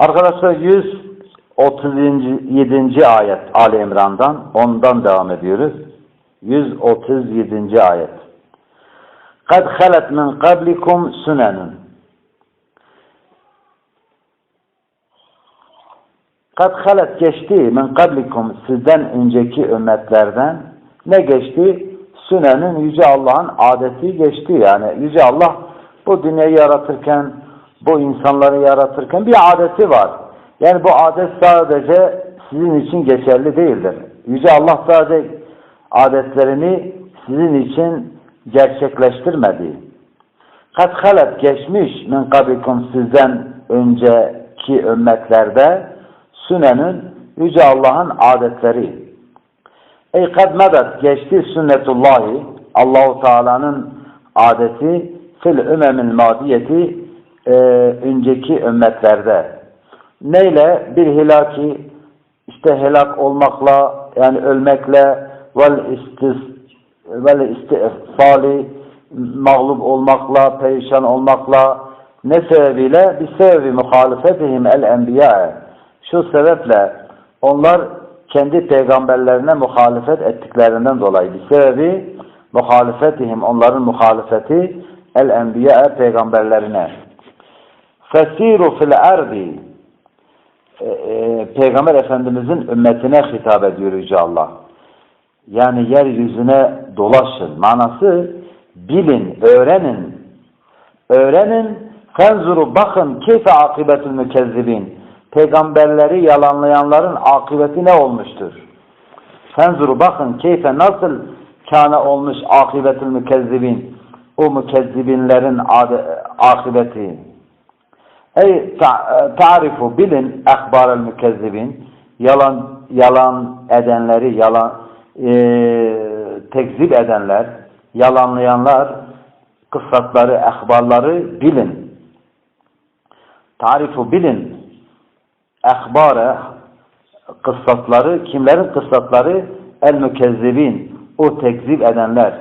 Arkadaşlar 137. ayet Ali İmran'dan ondan devam ediyoruz. 137. ayet. Kad halet min qablikum sunenun. Kad halet geçti min qablikum sizden önceki ümmetlerden ne geçti? Sünenin Yüce Allah'ın adeti geçti. Yani Yüce Allah bu dünyayı yaratırken, bu insanları yaratırken bir adeti var. Yani bu adet sadece sizin için geçerli değildir. Yüce Allah sadece adetlerini sizin için gerçekleştirmedi. Kad halet geçmiş min kabikum sizden önceki ümmetlerde sünenin Yüce Allah'ın adetleri. Ey kad medet geçti sünnetullahi Allahu Teala'nın adeti fil ümemil madiyeti e, önceki ümmetlerde. Neyle? Bir hilaki işte helak olmakla yani ölmekle vel istis vel istifali mağlup olmakla, perişan olmakla ne sebebiyle? Bir sebebi muhalefetihim el enbiya. Şu sebeple onlar kendi peygamberlerine muhalefet ettiklerinden dolayı bir sebebi muhalefetihim onların muhalefeti el enbiya peygamberlerine. Fesiru fil ardi e, e, Peygamber Efendimizin ümmetine hitap ediyor Yüce Allah. Yani yeryüzüne dolaşın. Manası bilin, öğrenin. Öğrenin, fenzuru bakın keyfe akıbetül mükezzibin. Peygamberleri yalanlayanların akıbeti ne olmuştur? Fenzuru bakın keyfe nasıl kâne olmuş akıbetül mükezzibin. O mükezzibinlerin akıbeti. Ey ta'rifu bilin ehbarel mükezzibin. Yalan yalan edenleri, yalan e, tekzip edenler, yalanlayanlar, kıssatları, ehbarları bilin. Tarifu bilin. Ehbare kıssatları, kimlerin kıssatları? El mükezzibin. O tekzip edenler.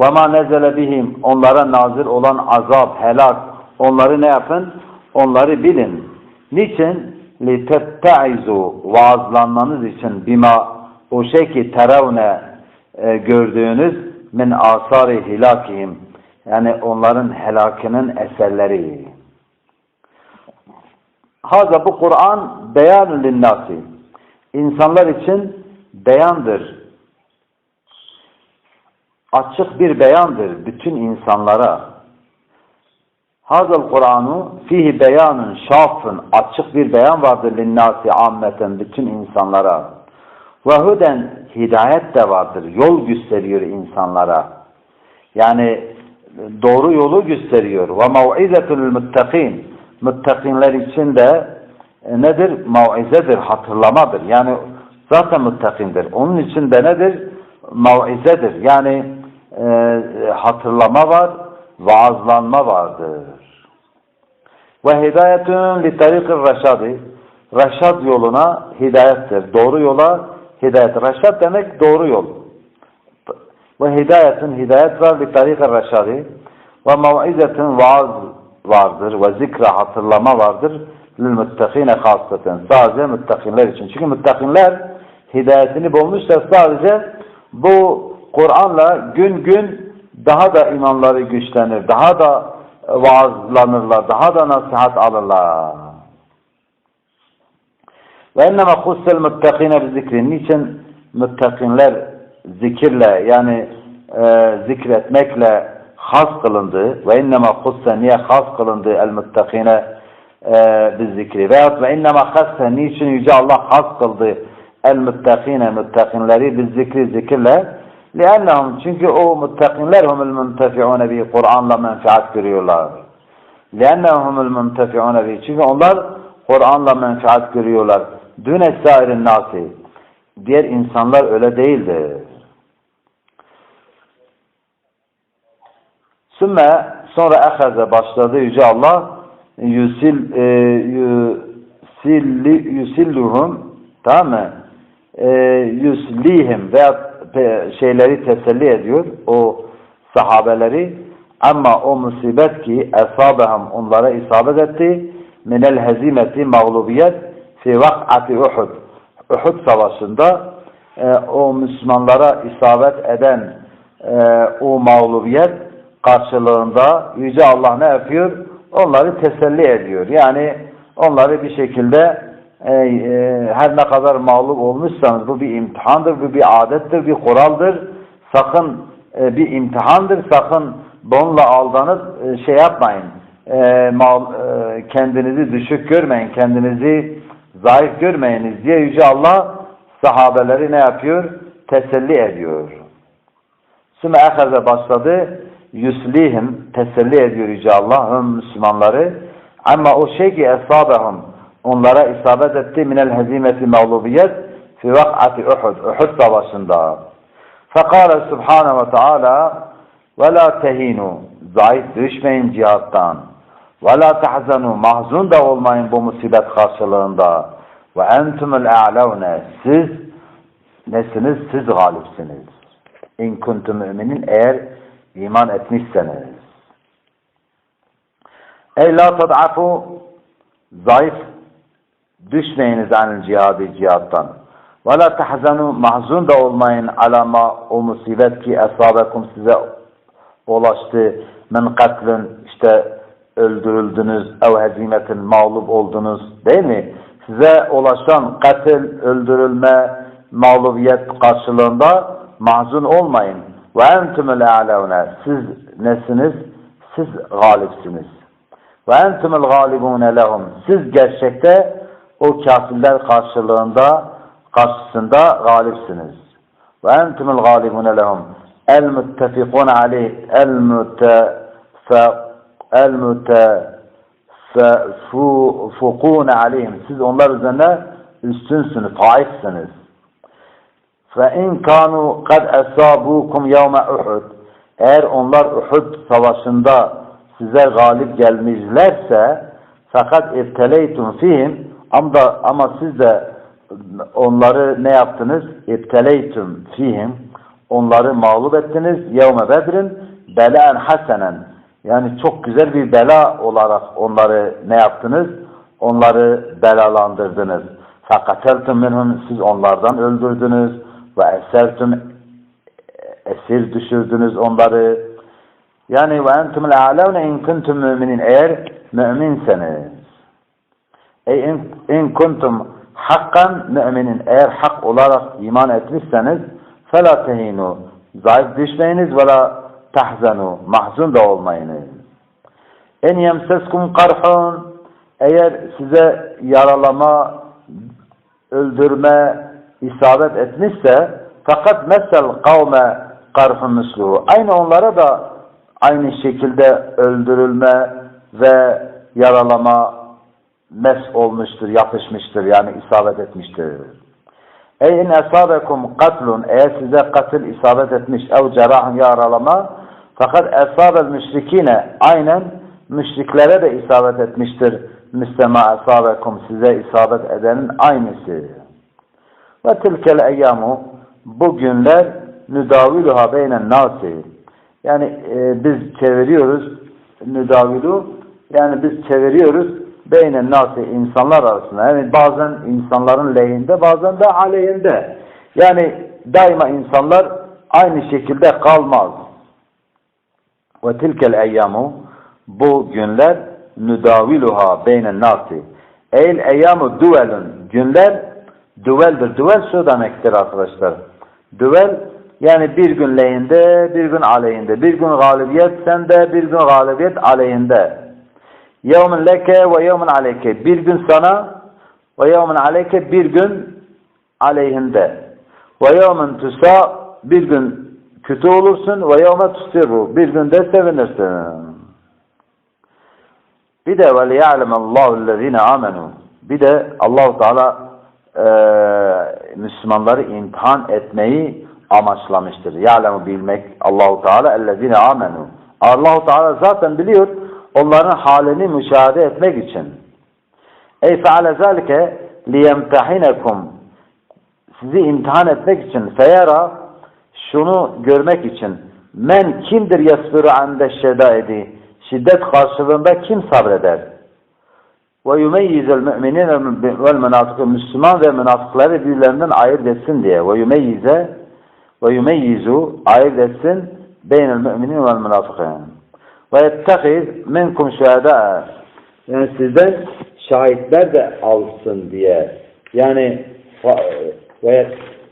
Ve ma nezele bihim. Onlara nazil olan azap, helak. Onları ne yapın? Onları bilin. Niçin? لِتَتَّعِزُوا Vaazlanmanız için bima o şey ki teravne e, gördüğünüz min asari hilakihim yani onların helakının eserleri. Haza bu Kur'an beyan linnasi. İnsanlar için beyandır. Açık bir beyandır bütün insanlara. Hazal Kur'anu fihi beyanın şafın açık bir beyan vardır linnasi ammeten bütün insanlara. Ve huden hidayet de vardır. Yol gösteriyor insanlara. Yani doğru yolu gösteriyor. Ve mev'izetul muttakin. Muttakinler için de e, nedir? Mev'izedir, hatırlamadır. Yani zaten muttakindir. Onun için de nedir? Mev'izedir. Yani e, hatırlama var, vaazlanma vardır. Ve hidayetün li tarikir reşadi. Reşad yoluna hidayettir. Doğru yola hidayet. Reşad demek doğru yol. Ve hidayetin hidayet var li tarikir reşadi. Ve mev'izetin vaaz vardır. Ve zikra hatırlama vardır. Lil muttakine hasaten. Sadece muttakinler için. Çünkü muttakinler hidayetini bulmuşlar sadece bu Kur'an'la gün gün daha da imanları güçlenir. Daha da vaazlanırlar. Daha da nasihat alırlar. Ve enneme hussel muttakine bi zikri. Niçin muttakinler zikirle yani e, zikretmekle has kılındı. Ve inneme husse niye has kılındı el muttakine e, bi zikri. Veyahut ve inneme hasse niçin Yüce Allah has kıldı el muttakine muttakinleri bi zikri zikirle لأنهم çünkü o muttakinler humul muntefi'une bi Kur'an'la menfaat görüyorlar. لأنهم humul muntefi'une bi çünkü onlar Kur'an'la menfaat görüyorlar. Düne sairin nasi. Diğer insanlar öyle değildir. Sümme sonra ehaze başladı Yüce Allah yusil e, yusilli yusilluhum tamam mı? E, yuslihim veya şeyleri teselli ediyor o sahabeleri ama o musibet ki esabehum onlara isabet etti minel hezimeti mağlubiyet fi vak'ati Uhud. Uhud savaşında e, o Müslümanlara isabet eden e, o mağlubiyet karşılığında Yüce Allah ne yapıyor? Onları teselli ediyor. Yani onları bir şekilde e, e, her ne kadar mağlup olmuşsanız bu bir imtihandır, bu bir adettir, bir kuraldır. Sakın e, bir imtihandır, sakın bununla aldanıp e, şey yapmayın. E, mal, e, kendinizi düşük görmeyin, kendinizi zayıf görmeyiniz diye Yüce Allah sahabeleri ne yapıyor? Teselli ediyor. Sümme ehaze başladı. Yuslihim teselli ediyor Yüce Allah Müslümanları. Ama o şey ki esabehum onlara isabet etti minel hezimeti mağlubiyet fi vak'ati Uhud. Uhud savaşında. Fekale Subhanahu ve Teala ve la tehinu zayıf düşmeyin cihattan. Ve la tahzanu mahzun da olmayın bu musibet karşılığında. Ve entumul a'lavne siz nesiniz? Siz galipsiniz. İn kuntum müminin eğer iman etmişseniz. Ey la tad'afu zayıf düşmeyiniz anil cihadı cihattan. Ve la tahzanu mahzun da olmayın alama o musibet ki esabekum size ulaştı. Men katlın işte öldürüldünüz, ev hezimetin mağlup oldunuz değil mi? Size ulaşan katil, öldürülme, mağlubiyet karşılığında mahzun olmayın. Ve entumul a'launa. Siz nesiniz? Siz galipsiniz. Ve entumul galibune lehum. Siz gerçekte o kafirler karşılığında karşısında galipsiniz. Ve entumul galibune lehum el muttafikun aleyh el el muttefukun aleyhim. Siz onlar üzerine üstünsünüz, faizsiniz. Fe in kanu kad esabukum yevme Uhud. Eğer onlar Uhud savaşında size galip gelmişlerse fakat irteleytum fihim ama, ama siz de onları ne yaptınız? İbteleytum fihim onları mağlup ettiniz. Yevme bedrin belaen hasenen yani çok güzel bir bela olarak onları ne yaptınız? Onları belalandırdınız. Fakateltum minhum siz onlardan öldürdünüz ve esertum esir düşürdünüz onları. Yani ve entumul a'lavne in kuntum müminin eğer müminseniz. Ey in, in kuntum hakkan müminin eğer hak olarak iman etmişseniz fela tehinu zayıf düşmeyiniz ve la tahzanu mahzun da olmayınız. En yemseskum karhun eğer size yaralama, öldürme, isabet etmişse fakat mesel kavme karhun misluhu. Aynı onlara da aynı şekilde öldürülme ve yaralama mes olmuştur, yapışmıştır yani isabet etmiştir. Ey in esabekum katlun eğer size katil isabet etmiş ev cerahın yaralama fakat esabel müşrikine aynen müşriklere de isabet etmiştir. Müslema esabekum size isabet edenin aynısı. Ve tilkel eyyamu bu günler nüdaviluha beynen nasi. Yani e, biz çeviriyoruz nüdavilu yani biz çeviriyoruz beynen nasi insanlar arasında. Yani bazen insanların lehinde bazen de aleyhinde. Yani daima insanlar aynı şekilde kalmaz. Ve tilkel eyyamu bu günler nüdaviluha beynen nasi. Eil eyyamu duvelun günler duveldir. Duvel şu demektir arkadaşlar. Duvel yani bir gün lehinde, bir gün aleyhinde. Bir gün galibiyet sende, bir gün galibiyet aleyhinde. Yevmin leke ve yevmin. Bir gün sana ve yevmin bir gün aleyhinde. Ve yevmin bir gün kötü olursun ve yevme tusirru. Bir günde sevinirsin. Bir de ve liya'lemallahu allazine amenu. Bir de Allahu Teala e, Müslümanları imtihan etmeyi amaçlamıştır. Ya'lemu bilmek Allahu Teala ellezine amenu. Allahu Teala zaten biliyor onların halini müşahede etmek için. Ey feale zalike liyemtahinekum sizi imtihan etmek için. Feyara şunu görmek için. Men kimdir yasbiru ande şedaidi? Şiddet karşılığında kim sabreder? ve yumeyyizel mü'minin vel münafıkın Müslüman ve münafıkları birbirlerinden ayırt etsin diye. Ve yumeyyize ve yumeyyizu ayırt etsin beynel müminin vel münafıkın ve yettekiz minkum şühedâ yani sizden şahitler de alsın diye. Yani fa- ve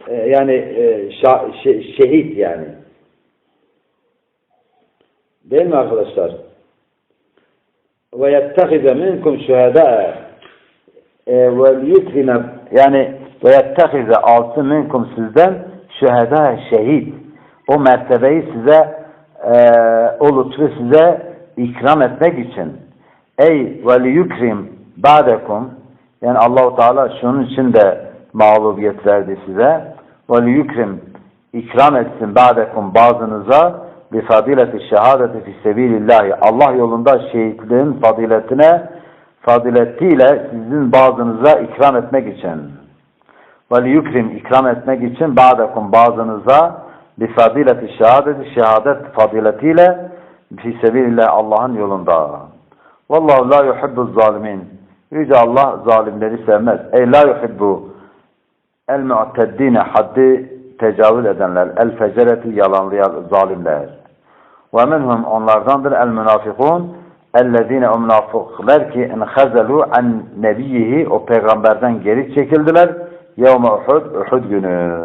e, yani e, şehit yani. Değil mi arkadaşlar? ve yettehize minkum şühedâ ve yukrime yani ve yettehize alsın minkum sizden şühedâ şehit. O mertebeyi size e, o lütfu size ikram etmek için. Ey ve liyukrim ba'dekum yani Allahu Teala şunun için de mağlubiyet verdi size. Ve liyukrim ikram etsin ba'dekum bazınıza. Bi fadileti şehadeti fi sebilillahi Allah yolunda şehitliğin faziletine faziletiyle sizin bazınıza ikram etmek için. Ve liyukrim ikram etmek için ba'dekum bazınıza bi fadileti şehadeti şehadet faziletiyle fi sebilillahi Allah'ın yolunda vallahu la yuhibbu zalimin Yüce Allah zalimleri sevmez. Ey la yuhibbu el mu'teddine haddi tecavüz edenler, el fecereti yalanlayan zalimler. Ve minhum onlardandır el münafikun ellezine o münafıklar ki enhazelu an nebiyihi o peygamberden geri çekildiler yevme Uhud, Uhud günü.